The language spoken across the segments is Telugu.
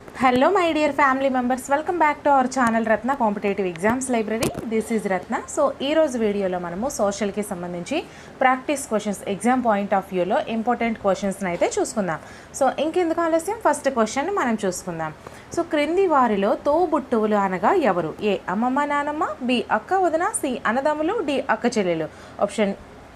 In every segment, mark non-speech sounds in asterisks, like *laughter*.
Hello my dear family members welcome back to our channel Ratna competitive exams library this is Ratna so ఈ రోజు వీడియోలో మనము సోషల్కి సంబంధించి practice questions exam point of వ్యూలో ఇంపార్టెంట్ క్వశ్చన్స్ని అయితే చూసుకుందాం. సో ఇంకెందుకు ఆలస్యం? ఫస్ట్ క్వశ్చన్ మనం చూసుకుందాం. సో క్రింది వారిలో తోబుట్టువులు అనగా ఎవరు? ఏ అమ్మమ్మ నానమ్మ బి అక్క వదిన సి అన్నదమ్ములు డి అక్క చెల్లెలు. Option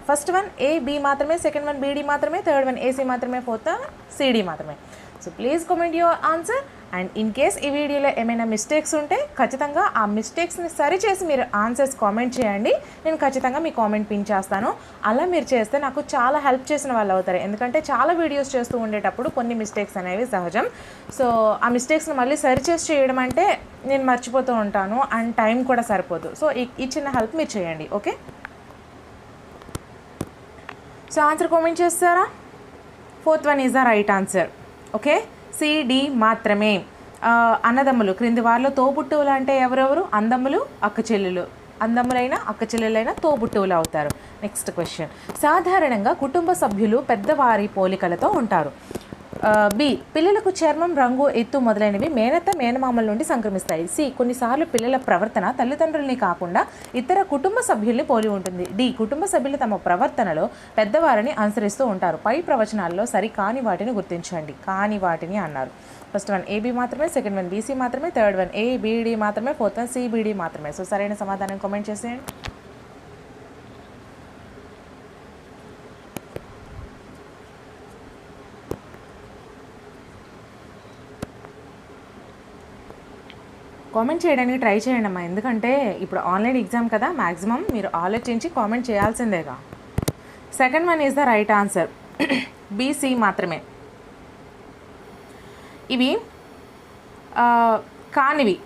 first one A B మాత్రమే సెకండ్ వన్ బీడీ మాత్రమే థర్డ్ వన్ ఏసీ మాత్రమే ఫోర్త్ సిడి మాత్రమే. So please comment your answer and in case ఈ వీడియోలో ఏమైనా మిస్టేక్స్ ఉంటే ఖచ్చితంగా ఆ మిస్టేక్స్ని సరిచేసి మీరు ఆన్సర్స్ కామెంట్ చేయండి. నేను ఖచ్చితంగా మీ కామెంట్ పిన్ చేస్తాను. అలా మీరు చేస్తే నాకు చాలా హెల్ప్ చేసిన వాళ్ళు అవుతారు. ఎందుకంటే చాలా వీడియోస్ చేస్తూ ఉండేటప్పుడు కొన్ని మిస్టేక్స్ అనేవి సహజం. సో ఆ మిస్టేక్స్ని మళ్ళీ సరిచేసి చేయడం అంటే నేను మర్చిపోతూ ఉంటాను అండ్ టైం కూడా సరిపోదు. సో ఈ చిన్న హెల్ప్ మీరు చేయండి. ఓకే సో ఆన్సర్ కామెంట్ చేస్తారా? Fourth one is the right answer okay? C D మాత్రమే. అన్నదమ్ములు. క్రింది వారిలో తోబుట్టువులు అంటే ఎవరెవరు? అందమ్ములు అక్క చెల్లెలు. అందములైన అక్క చెల్లెలైన తోబుట్టువులు అవుతారు. Next question. సాధారణంగా కుటుంబ సభ్యులు పెద్దవారి పోలికలతో ఉంటారు. బి పిల్లలకు చర్మం రంగు ఎత్తు మొదలైనవి మేనత్త మేనమామల నుండి సంక్రమిస్తాయి. సి కొన్నిసార్లు పిల్లల ప్రవర్తన తల్లిదండ్రుల్ని కాకుండా ఇతర కుటుంబ సభ్యుల్ని పోలి ఉంటుంది. డి కుటుంబ సభ్యులు తమ ప్రవర్తనలో పెద్దవారిని అనుసరిస్తూ ఉంటారు. పై ప్రవచనాల్లో సరి కాని వాటిని గుర్తించండి. కాని వాటిని అన్నారు. ఫస్ట్ వన్ ఏబీ మాత్రమే సెకండ్ వన్ బీసీ మాత్రమే third one A B D మాత్రమే fourth one C B D మాత్రమే. సో సరైన సమాధానం కామెంట్ చేసేయండి. కామెంట్ చేయడానికి ట్రై చేయండి అమ్మా. ఎందుకంటే ఇప్పుడు ఆన్లైన్ ఎగ్జామ్ కదా మ్యాక్సిమం మీరు ఆలోచించి comment చేయాల్సిందేగా. Second one is the right answer. *clears throat* B C మాత్రమే. ఇవి కానివి.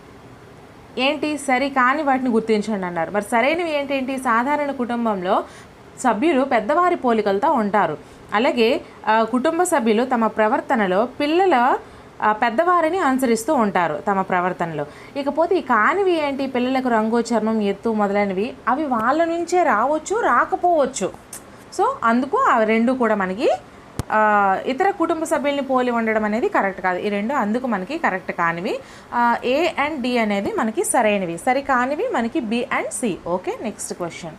ఏంటి? సరి కాని వాటిని గుర్తించండి అన్నారు. మరి సరైనవి ఏంటేంటి? సాధారణ కుటుంబంలో సభ్యులు పెద్దవారి పోలికలతో ఉంటారు. అలాగే కుటుంబ సభ్యులు తమ ప్రవర్తనలో పిల్లల పెద్దవారిని అనుసరిస్తూ ఉంటారు తమ ప్రవర్తనలో. ఇకపోతే ఈ కానివి ఏంటి? పిల్లలకు రంగు చర్మం ఎత్తు మొదలైనవి అవి వాళ్ళ నుంచే రావచ్చు రాకపోవచ్చు. సో అందుకు ఆ రెండు కూడా మనకి ఇతర కుటుంబ సభ్యుల్ని పోలి ఉండడం అనేది కరెక్ట్ కాదు. ఈ రెండు అందుకు మనకి కరెక్ట్ కానివి. ఏ అండ్ డి అనేది మనకి సరైనవి. సరి కానివి మనకి B and C okay next question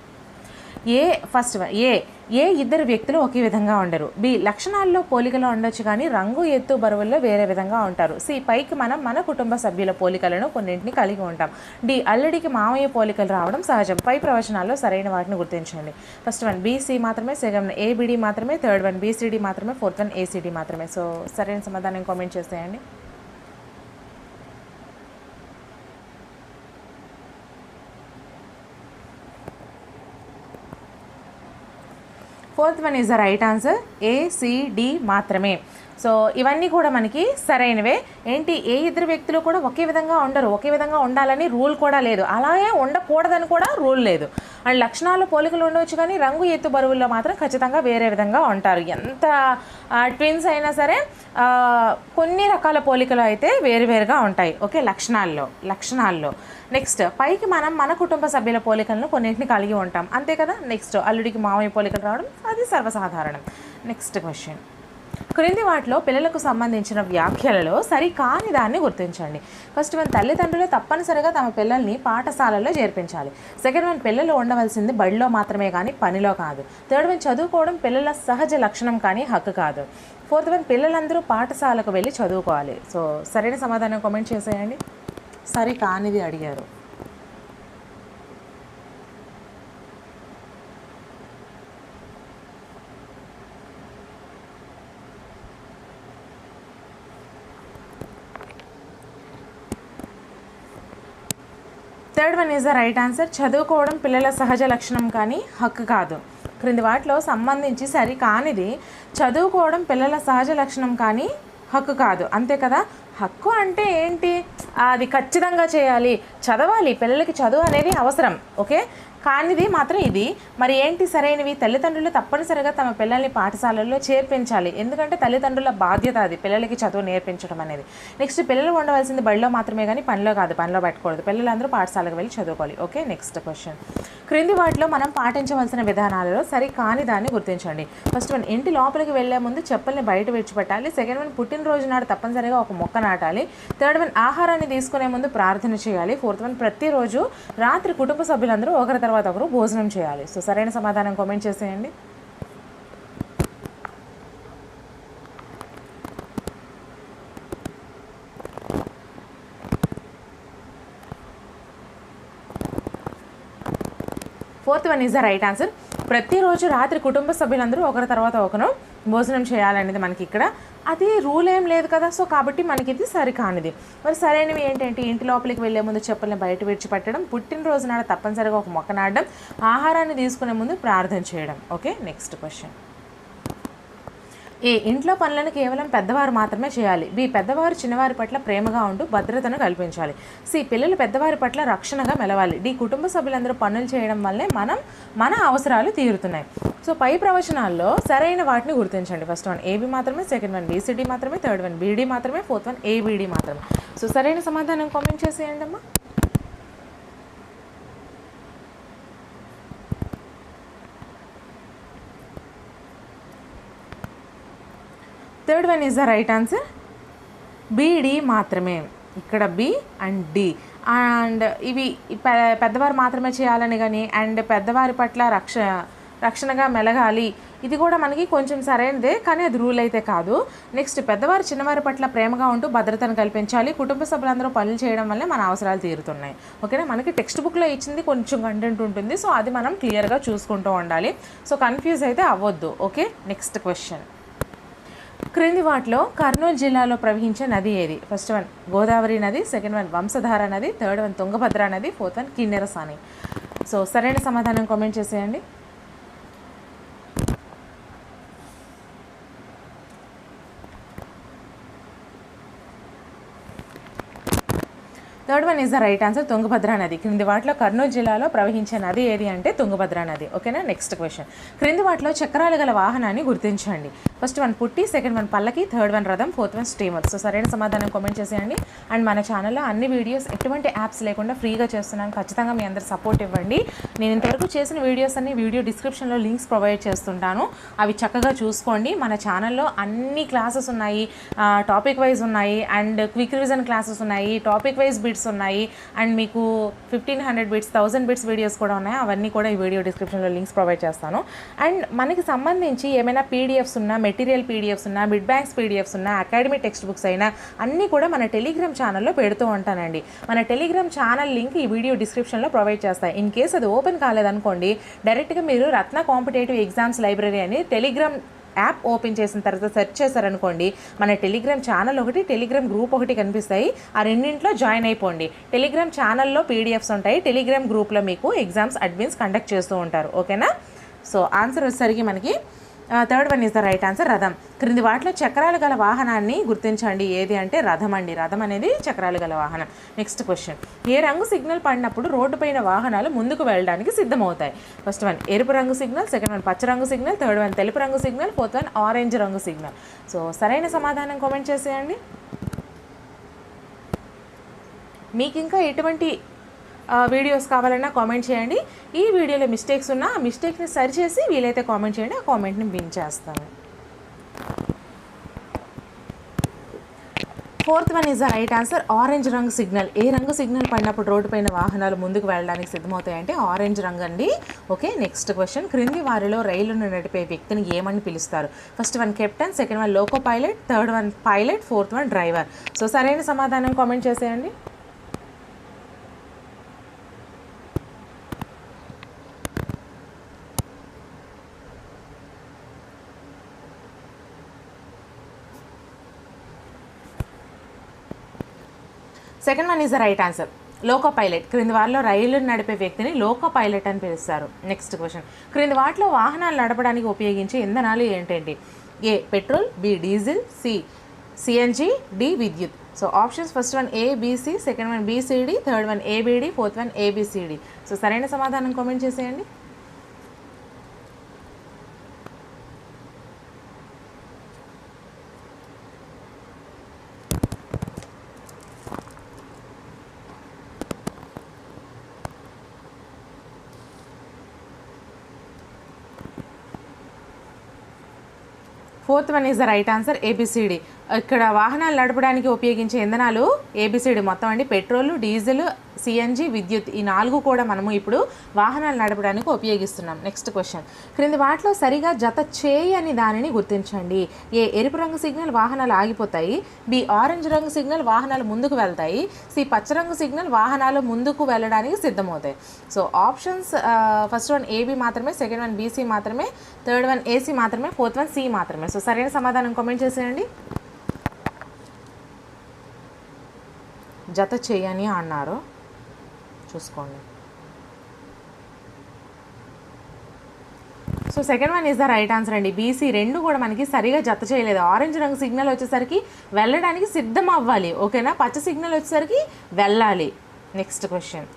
A first one A A ఇద్దరు వ్యక్తులు ఒకే విధంగా ఉండరు. బి లక్షణాల్లో పోలికలు ఉండొచ్చు కానీ రంగు ఎత్తు బరువుల్లో వేరే విధంగా ఉంటారు. సి పైకి మనం మన కుటుంబ సభ్యుల పోలికలను కొన్నింటిని కలిగి ఉంటాం. డి అల్లుడికి మామయ్య పోలికలు రావడం సహజం. పై ప్రవచనాల్లో సరైన వాటిని గుర్తించండి. ఫస్ట్ వన్ బీసీ మాత్రమే second one A B D మాత్రమే third one B C D మాత్రమే fourth one A C D మాత్రమే. సో సరైన సమాధానం కామెంట్ చేసేయండి. Fourth one is the right answer A C D మాత్రమే. సో ఇవన్నీ కూడా మనకి సరైనవే. ఏంటి ఏ ఇద్దరు వ్యక్తులు కూడా ఒకే విధంగా ఉండరు. ఒకే విధంగా ఉండాలని రూల్ కూడా లేదు. అలాగే ఉండకూడదని కూడా రూల్ లేదు. అండ్ లక్షణాలు పోలికలు ఉండవచ్చు కానీ రంగు ఎత్తు బరువుల్లో మాత్రం ఖచ్చితంగా వేరే విధంగా ఉంటారు. ఎంత ట్విన్స్ అయినా సరే కొన్ని రకాల పోలికలు అయితే వేరువేరుగా ఉంటాయి. ఓకే లక్షణాల్లో లక్షణాల్లో. నెక్స్ట్ పైకి మనం మన కుటుంబ సభ్యుల పోలికలను కొన్నింటిని కలిగి ఉంటాం. అంతే కదా? నెక్స్ట్ అల్లుడికి మామయ్య పోలికలు రావడం అది సర్వసాధారణం. Next question. క్రింది వాటిలో పిల్లలకు సంబంధించిన వ్యాఖ్యలలో సరి కాని దాన్ని గుర్తించండి. ఫస్ట్ వన్ తల్లిదండ్రులు తప్పనిసరిగా తమ పిల్లల్ని పాఠశాలల్లో చేర్పించాలి. సెకండ్ వన్ పిల్లలు ఉండవలసింది బడిలో మాత్రమే కానీ పనిలో కాదు. థర్డ్ వన్ చదువుకోవడం పిల్లల సహజ లక్షణం కానీ హక్కు కాదు. ఫోర్త్ వన్ పిల్లలందరూ పాఠశాలకు వెళ్ళి చదువుకోవాలి. సో సరైన సమాధానం కామెంట్ చేసేయండి. సరి కానిది అడిగారు. Third one is the right answer. చదువుకోవడం పిల్లల సహజ లక్షణం కానీ హక్కు కాదు. క్రింది వాటిలో సంబంధించి సరి కానిది చదువుకోవడం పిల్లల సహజ లక్షణం కానీ హక్కు కాదు. అంతే కదా? హక్కు అంటే ఏంటి? అది ఖచ్చితంగా చేయాలి. చదవాలి. పిల్లలకి చదువు అనేది అవసరం. ఓకే? కానిది మాత్రం ఇది. మరి ఏంటి సరైనవి? తల్లిదండ్రులు తప్పనిసరిగా తమ పిల్లల్ని పాఠశాలల్లో చేర్పించాలి. ఎందుకంటే తల్లిదండ్రుల బాధ్యత అది పిల్లలకి చదువు నేర్పించడం అనేది. నెక్స్ట్ పిల్లలు ఉండవలసింది బడిలో మాత్రమే కానీ పనిలో కాదు పనిలో పెట్టకూడదు పిల్లలందరూ పాఠశాలకు వెళ్ళి చదువుకోవాలి. Okay next question. క్రింది వాటిలో మనం పాటించవలసిన విధానాలలో సరి కాని దాన్ని గుర్తించండి. ఫస్ట్ వన్ ఇంటి లోపలికి వెళ్ళే ముందు చెప్పల్ని బయట విడిచిపెట్టాలి. సెకండ్ వన్ పుట్టినరోజు నాడు తప్పనిసరిగా ఒక మొక్క నాటాలి. థర్డ్ వన్ ఆహారాన్ని తీసుకునే ముందు ప్రార్థన చేయాలి. ఫోర్త్ వన్ ప్రతిరోజు రాత్రి కుటుంబ సభ్యులందరూ ఒకరి తర్వాత ఒకరు భోజనం చేయాలి. సో సరైన సమాధానం కామెంట్ చేసేయండి. Fourth one is the right answer ప్రతిరోజు రాత్రి కుటుంబ సభ్యులందరూ ఒకరి తర్వాత ఒకరు భోజనం చేయాలనేది మనకి ఇక్కడ అది రూల్ ఏం లేదు కదా సో కాబట్టి మనకి ఇది సరికానిది. మరి సరైనవి ఏంటంటే ఇంటి లోపలికి వెళ్ళే ముందు చెప్పుల్ని బయట విడిచిపెట్టడం పుట్టినరోజు నాడు తప్పనిసరిగా ఒక మొక్క నాటడం ఆహారాన్ని తీసుకునే ముందు ప్రార్థన చేయడం. Okay next question. ఏ ఇంట్లో పనులను కేవలం పెద్దవారు మాత్రమే చేయాలి. బి పెద్దవారు చిన్నవారి పట్ల ప్రేమగా ఉంటూ భద్రతను కల్పించాలి. సి పిల్లలు పెద్దవారి పట్ల రక్షణగా మెలవాలి. డి కుటుంబ సభ్యులందరూ పనులు చేయడం వల్లే మనం మన అవసరాలు తీరుతున్నాయి. సో పై ప్రవచనాల్లో సరైన వాటిని గుర్తించండి. ఫస్ట్ వన్ ఏబి మాత్రమే second one B C D మాత్రమే థర్డ్ వన్ బీడీ మాత్రమే fourth one A B D మాత్రమే. సో సరైన సమాధానం కామెంట్ చేసేయండి అమ్మా third one is the right answer? BD మాత్రమే. ఇక్కడ బి అండ్ డి. అండ్ ఇవి పెద్దవారు మాత్రమే చేయాలని కానీ అండ్ పెద్దవారి పట్ల రక్ష రక్షణగా మెలగాలి. ఇది కూడా మనకి కొంచెం సరైనదే కానీ అది రూల్ అయితే కాదు. నెక్స్ట్ పెద్దవారు చిన్నవారి పట్ల ప్రేమగా ఉంటూ భద్రతను కల్పించాలి. కుటుంబ సభ్యులందరూ పనులు చేయడం వల్లే మన అవసరాలు తీరుతున్నాయి. ఓకేనా? మనకి టెక్స్ట్ బుక్లో ఇచ్చింది కొంచెం కంటెంట్ ఉంటుంది. సో అది మనం క్లియర్గా చూసుకుంటూ ఉండాలి. సో కన్ఫ్యూజ్ అయితే అవ్వద్దు. ఓకే? Next question. క్రింది వాటిలో కర్నూలు జిల్లాలో ప్రవహించే నది ఏది? ఫస్ట్ వన్ గోదావరి నది. సెకండ్ వన్ వంశధార నది. థర్డ్ వన్ తుంగభద్ర నది. ఫోర్త్ వన్ కిన్నెరసాని సో సరైన సమాధానం కామెంట్ చేసేయండి. Third one is the right answer Tungabhadra నది క్రింది వాటిలో కర్నూలు జిల్లాలో ప్రవహించే నది ఏది అంటే తుంగభద్ర నది ఓకేనా నెక్స్ట్ క్వశ్చన్ క్రింది వాటిలో చక్రాలు గల వాహనాన్ని గుర్తించండి. ఫస్ట్ వన్ పుట్టి సెకండ్ వన్ పల్లకి థర్డ్ వన్ రథం ఫోర్త్ వన్ స్టీమర్ సో సరైన సమాధానం కామెంట్ చేసేయండి. అండ్ మన ఛానల్లో అన్ని వీడియోస్ ఎటువంటి యాప్స్ లేకుండా ఫ్రీగా చేస్తున్నాను ఖచ్చితంగా మీ అందరు సపోర్ట్ ఇవ్వండి. నేను ఇంతవరకు చేసిన వీడియోస్ అన్ని వీడియో డిస్క్రిప్షన్లో లింక్స్ ప్రొవైడ్ చేస్తుంటాను. అవి చక్కగా చూసుకోండి. మన ఛానల్లో అన్ని క్లాసెస్ ఉన్నాయి. టాపిక్ వైజ్ ఉన్నాయి. అండ్ క్విక్ రివిజన్ క్లాసెస్ ఉన్నాయి. టాపిక్ వైజ్ బిట్స్ ఉన్నాయి. అండ్ మీకు fifteen hundred bits thousand bits videos కూడా ఉన్నాయి. అవన్నీ కూడా ఈ వీడియో డిస్క్రిప్షన్లో లింక్స్ ప్రొవైడ్ చేస్తాను. అండ్ మనకి సంబంధించి ఏమైనా పీడిఎఫ్స్ ఉన్నా మెటీరియల్ పీడిఎఫ్స్ ఉన్నా మిడ్ బ్యాంక్స్ పీడిఎఫ్స్ ఉన్నా అకాడమీ టెక్స్ట్ బుక్స్ అయినా అన్నీ కూడా మన టెలిగ్రామ్ ఛానల్లో పెడుతూ ఉంటానండి. మన టెలిగ్రామ్ ఛానల్ లింక్ ఈ వీడియో డిస్క్రిప్షన్లో ప్రొవైడ్ చేస్తాయి. ఇన్ కేస్ అది ఓపెన్ ఓపెన్ కాలేదనుకోండి డైరెక్ట్గా మీరు రత్న కాంపిటేటివ్ ఎగ్జామ్స్ లైబ్రరీ అని టెలిగ్రామ్ యాప్ ఓపెన్ చేసిన తర్వాత సెర్చ్ చేశారనుకోండి మన టెలిగ్రామ్ ఛానల్ ఒకటి టెలిగ్రామ్ గ్రూప్ ఒకటి కనిపిస్తాయి. ఆ రెండింటిలో జాయిన్ అయిపోండి. టెలిగ్రామ్ ఛానల్లో పీడిఎఫ్స్ ఉంటాయి. టెలిగ్రామ్ గ్రూప్లో మీకు ఎగ్జామ్స్ అడ్మిన్స్ కండక్ట్ చేస్తూ ఉంటారు. ఓకేనా? సో ఆన్సర్ వచ్చేసరికి మనకి third one is the right answer రథం. క్రింది వాటిలో చక్రాలు గల వాహనాన్ని గుర్తించండి. ఏది అంటే రథం అండి. రథం అనేది చక్రాలు గల వాహనం. నెక్స్ట్ క్వశ్చన్ ఏ రంగు సిగ్నల్ పడినప్పుడు రోడ్డు పైన వాహనాలు ముందుకు వెళ్ళడానికి సిద్ధమవుతాయి? ఫస్ట్ వన్ ఎరుపు రంగు సిగ్నల్ సెకండ్ వన్ పచ్చ రంగు సిగ్నల్ థర్డ్ వన్ తెలుపు రంగు సిగ్నల్ ఫోర్త్ వన్ ఆరెంజ్ రంగు సిగ్నల్ సో సరైన సమాధానం కామెంట్ చేసేయండి. మీకు ఇంకా ఎటువంటి వీడియోస్ కావాలన్నా కామెంట్ చేయండి. ఈ వీడియోలో మిస్టేక్స్ ఉన్నా ఆ మిస్టేక్ని సరిచేసి వీలైతే కామెంట్ చేయండి. ఆ కామెంట్ని విన్ చేస్తాను. Fourth one is the right answer orange రంగు సిగ్నల్ ఏ రంగు సిగ్నల్ పడినప్పుడు రోడ్డుపైన వాహనాలు ముందుకు వెళ్ళడానికి సిద్ధమవుతాయంటే ఆరెంజ్ రంగు అండి. ఓకే నెక్స్ట్ క్వశ్చన్ క్రింది వారిలో రైలును నడిపే వ్యక్తిని ఏమని పిలుస్తారు? First one captain second one loco pilot third one pilot fourth one driver so సరైన సమాధానం కామెంట్ చేసేయండి. Second one is the right answer loco pilot క్రింది వారిలో రైలు నడిపే వ్యక్తిని లోకో పైలట్ అని పిలుస్తారు. నెక్స్ట్ క్వశ్చన్ క్రింది వాటిలో వాహనాలు నడపడానికి ఉపయోగించే ఇంధనాలు ఏంటంటే A petrol B diesel C CNG D విద్యుత్. So options first one ABC second one BCD third one ABD fourth one ABCD so సరైన సమాధానం కామెంట్ చేసేయండి. Fourth one is the right answer ABCD ఇక్కడ వాహనాలు నడపడానికి ఉపయోగించే ఇంధనాలు ఏబిసిడి మొత్తం అండి. పెట్రోల్ డీజిల్ సిఎన్జి విద్యుత్ ఈ నాలుగు కూడా మనము ఇప్పుడు వాహనాలు నడపడానికి ఉపయోగిస్తున్నాం. నెక్స్ట్ క్వశ్చన్ క్రింది వాటిలో సరిగా జత చేయని దానిని గుర్తించండి. ఏ ఎరుపు రంగు సిగ్నల్ వాహనాలు ఆగిపోతాయి. బి ఆరెంజ్ రంగు సిగ్నల్ వాహనాలు ముందుకు వెళ్తాయి. సి పచ్చ రంగు సిగ్నల్ వాహనాలు ముందుకు వెళ్ళడానికి సిద్ధమవుతాయి. So options first one AB మాత్రమే సెకండ్ వన్ బీసీ మాత్రమే థర్డ్ వన్ ఏసీ మాత్రమే ఫోర్త్ వన్ సి మాత్రమే. సో సరైన సమాధానం కామెంట్ చేసేయండి. జత చేయని అన్నారు. చూసుకోండి. So second one is the right answer అండి. బీసీ రెండు కూడా మనకి సరిగా జత చేయలేదు. ఆరెంజ్ రంగు సిగ్నల్ వచ్చేసరికి వెళ్ళడానికి సిద్ధం అవ్వాలి. ఓకేనా పచ్చ సిగ్నల్ వచ్చేసరికి వెళ్ళాలి. నెక్స్ట్ క్వశ్చన్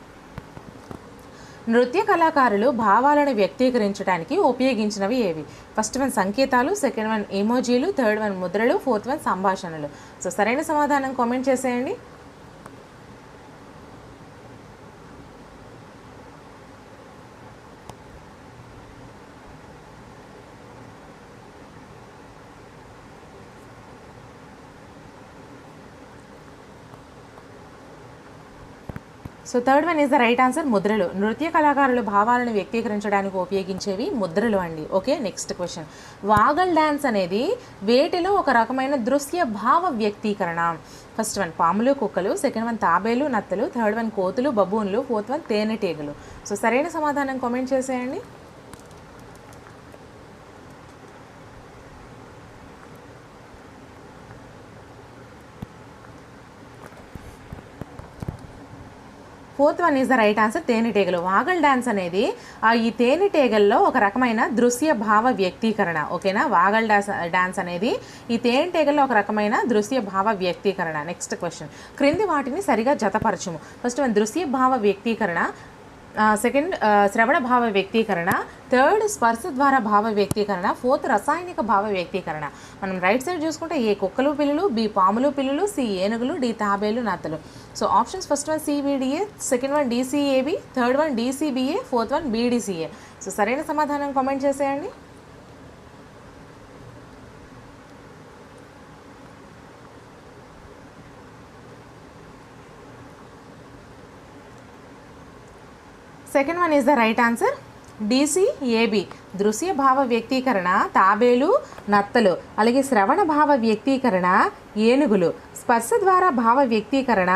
నృత్య కళాకారులు భావాలను వ్యక్తీకరించడానికి ఉపయోగించినవి ఏవి? ఫస్ట్ వన్ సంకేతాలు సెకండ్ వన్ ఎమోజీలు థర్డ్ వన్ ముద్రలు ఫోర్త్ వన్ సంభాషణలు. సో సరైన సమాధానం కామెంట్ చేసేయండి. So third one is the right answer ముద్రలు. నృత్య కళాకారులు భావాలను వ్యక్తీకరించడానికి ఉపయోగించేవి ముద్రలు అండి. Okay next question waggle dance అనేది వేటిలో ఒక రకమైన దృశ్య భావ వ్యక్తీకరణ. ఫస్ట్ వన్ పాములు కుక్కలు. సెకండ్ వన్ తాబేలు నత్తలు. థర్డ్ వన్ కోతులు బబూన్లు. ఫోర్త్ వన్ తేనెటీగలు. సో సరైన సమాధానం కామెంట్ చేసేయండి. Fourth one is the right answer తేనెటీగలు. వాగల్ డ్యాన్స్ అనేది ఈ తేనెటీగల్లో ఒక రకమైన దృశ్య భావ వ్యక్తీకరణ. ఓకేనా? వాగల్ డాన్స్ డ్యాన్స్ అనేది ఈ తేనెటీగల్లో ఒక రకమైన దృశ్య భావ వ్యక్తీకరణ. నెక్స్ట్ క్వశ్చన్ క్రింది వాటిని సరిగా జతపరచుము. ఫస్ట్ వన్ దృశ్య భావ వ్యక్తీకరణ. సెకండ్ శ్రవణ భావ వ్యక్తీకరణ. థర్డ్ స్పర్శ ద్వారా భావ వ్యక్తీకరణ. ఫోర్త్ రసాయనిక భావ వ్యక్తీకరణ. మనం రైట్ సైడ్ చూసుకుంటే ఏ కుక్కలు పిల్లులు బి పాములు పిల్లులు సి ఏనుగులు డి తాబేలు నత్తలు. So options first one CBDA second one DCAB third one DCBA fourth one BDCA so సరైన సమాధానం కామెంట్ చేసేయండి. Second one is the right answer DCAB దృశ్య భావ వ్యక్తీకరణ తాబేలు నత్తలు. అలాగే శ్రవణ భావ వ్యక్తీకరణ ఏనుగులు. స్పర్శ ద్వారా భావ వ్యక్తీకరణ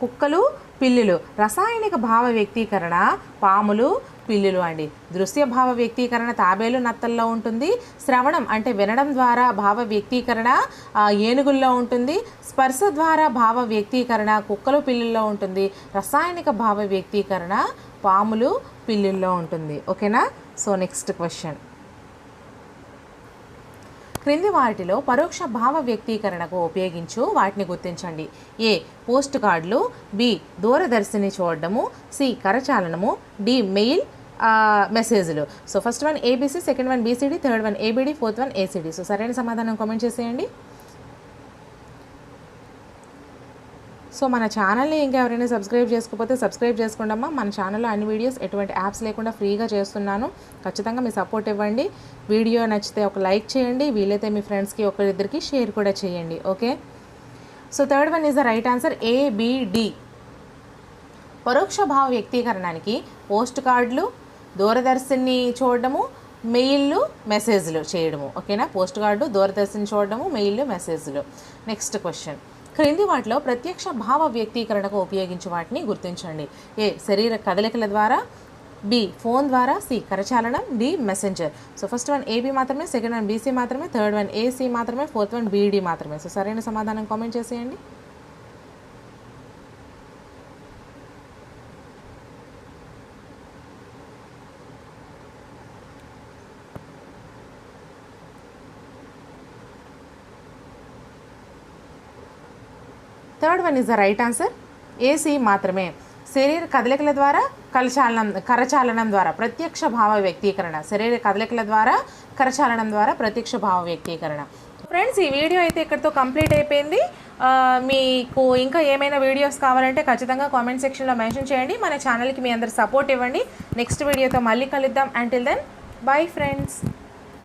కుక్కలు పిల్లులు. రసాయనిక భావ వ్యక్తీకరణ పాములు పిల్లులు అండి. దృశ్య భావ వ్యక్తీకరణ తాబేలు నత్తల్లో ఉంటుంది. శ్రవణం అంటే వినడం ద్వారా భావ వ్యక్తీకరణ ఏనుగుల్లో ఉంటుంది. స్పర్శ ద్వారా భావ వ్యక్తీకరణ కుక్కలు పిల్లుల్లో ఉంటుంది. రసాయనిక భావ వ్యక్తీకరణ పాములు పిల్లుల్లో ఉంటుంది. ఓకేనా? So next question. క్రింది వాటిలో పరోక్ష భావ వ్యక్తీకరణకు ఉపయోగించు వాటిని గుర్తించండి. ఏ. పోస్ట్ కార్డులు బి. దూరదర్శిని చూడడము సి. కరచాలనము డి. మెయిల్ మెసేజ్లు so first one ABC second one BCD third one ABD fourth one ACD so సరైన సమాధానం కామెంట్ చేసేయండి. సో మన ఛానల్ని ఇంకా ఎవరైనా సబ్స్క్రైబ్ చేసుకోకపోతే సబ్స్క్రైబ్ చేసుకోండమ్మా. మన ఛానల్లో అన్ని వీడియోస్ ఎటువంటి యాప్స్ లేకుండా ఫ్రీగా చేస్తున్నాను. ఖచ్చితంగా మీ సపోర్ట్ ఇవ్వండి. వీడియో నచ్చితే ఒక లైక్ చేయండి. వీలైతే మీ ఫ్రెండ్స్కి ఒకరిద్దరికి షేర్ కూడా చేయండి. Okay so third one is the right answer ABD పరోక్ష భావ వ్యక్తీకరణానికి పోస్ట్ కార్డులు దూరదర్శన్ని చూడడము మెయిల్లు మెసేజ్లు చేయడము. ఓకేనా? పోస్ట్ కార్డు దూరదర్శన్ చూడడము మెయిల్లు మెసేజ్లు. నెక్స్ట్ క్వశ్చన్ క్రింది వాటిలో ప్రత్యక్ష భావ వ్యక్తీకరణకు ఉపయోగించే వాటిని గుర్తించండి. ఏ శరీర కదలికల ద్వారా బి ఫోన్ ద్వారా సి కరచాలనం D messenger so first one AB మాత్రమే సెకండ్ వన్ బీసీ మాత్రమే థర్డ్ వన్ ఏసీ మాత్రమే ఫోర్త్ వన్ బీడీ మాత్రమే. సో సరైన సమాధానం కామెంట్ చేసేయండి. Third one is the right answer AC మాత్రమే. శరీర కదలికల ద్వారా కలచాలనం కరచాలనం ద్వారా ప్రత్యక్ష భావ వ్యక్తీకరణ. శరీర కదలికల ద్వారా కరచాలనం ద్వారా ప్రత్యక్ష భావ వ్యక్తీకరణ. ఫ్రెండ్స్ ఈ వీడియో అయితే ఇక్కడితో కంప్లీట్ అయిపోయింది. మీకు ఇంకా ఏమైనా వీడియోస్ కావాలంటే ఖచ్చితంగా కామెంట్ సెక్షన్లో మెన్షన్ చేయండి. మన ఛానల్కి మీ అందరు సపోర్ట్ ఇవ్వండి. నెక్స్ట్ వీడియోతో మళ్ళీ కలుద్దాం. Until then bye friends